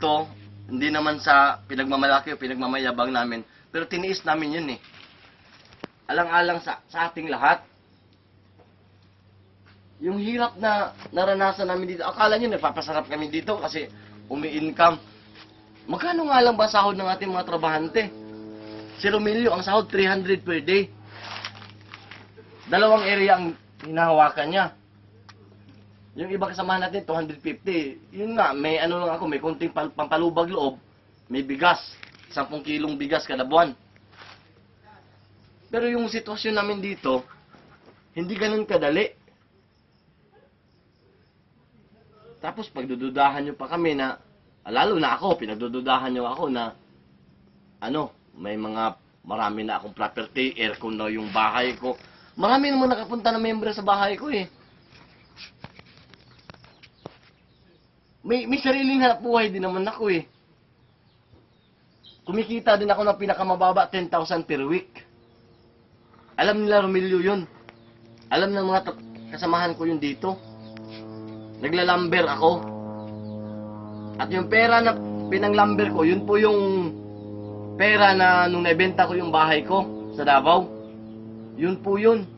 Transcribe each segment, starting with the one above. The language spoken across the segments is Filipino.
to, hindi naman sa pinagmamalaki o pinagmamayabang namin, pero tiniis namin yun eh. Alang-alang sa, sa ating lahat. Yung hirap na naranasan namin dito, akala nyo nagpapasarap kami dito kasi umi-income. Magkano nga lang ba sahod ng ating mga trabahante? Si Romilio, ang sahod 300 per day. Dalawang area ang hinahawakan niya. Yung iba kasamahan natin, 250. Yun nga, may ano lang ako, may konting pal- pampalubag loob. May bigas. 10 kilong bigas kada buwan. Pero yung sitwasyon namin dito, hindi ganun kadali. Tapos pagdududahan nyo pa kami na, lalo na ako, pinagdududahan nyo ako na, ano, may mga, marami na akong property, aircon na yung bahay ko. Marami naman nakapunta na member sa bahay ko eh. May, may sariling hanap buhay din naman ako eh. Kumikita din ako ng pinakamababa, 10,000 per week. Alam nila Romilio yun. Alam ng mga kasamahan ko yun dito. Naglalamber ako. At yung pera na pinanglamber ko, yun po yung pera na nung naibenta ko yung bahay ko sa Davao. Yun po yun.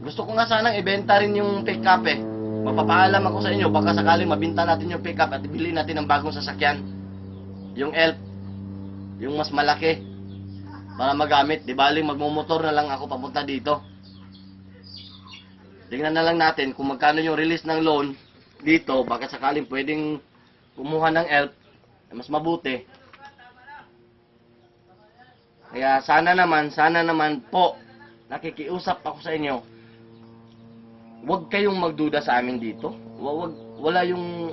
Gusto ko nga sanang ibenta rin yung pick-up eh. Mapapaalam ako sa inyo, baka sakaling mabinta natin yung pick-up at ibili natin ng bagong sasakyan. Yung elf, yung mas malaki, para magamit. Di baling magmumotor na lang ako papunta dito. Tingnan na lang natin kung magkano yung release ng loan dito, baka sakaling pwedeng kumuha ng elf, eh, mas mabuti. Kaya sana naman, sana naman po, nakikiusap ako sa inyo, huwag kayong magduda sa amin dito. Wa- Wag, wala yung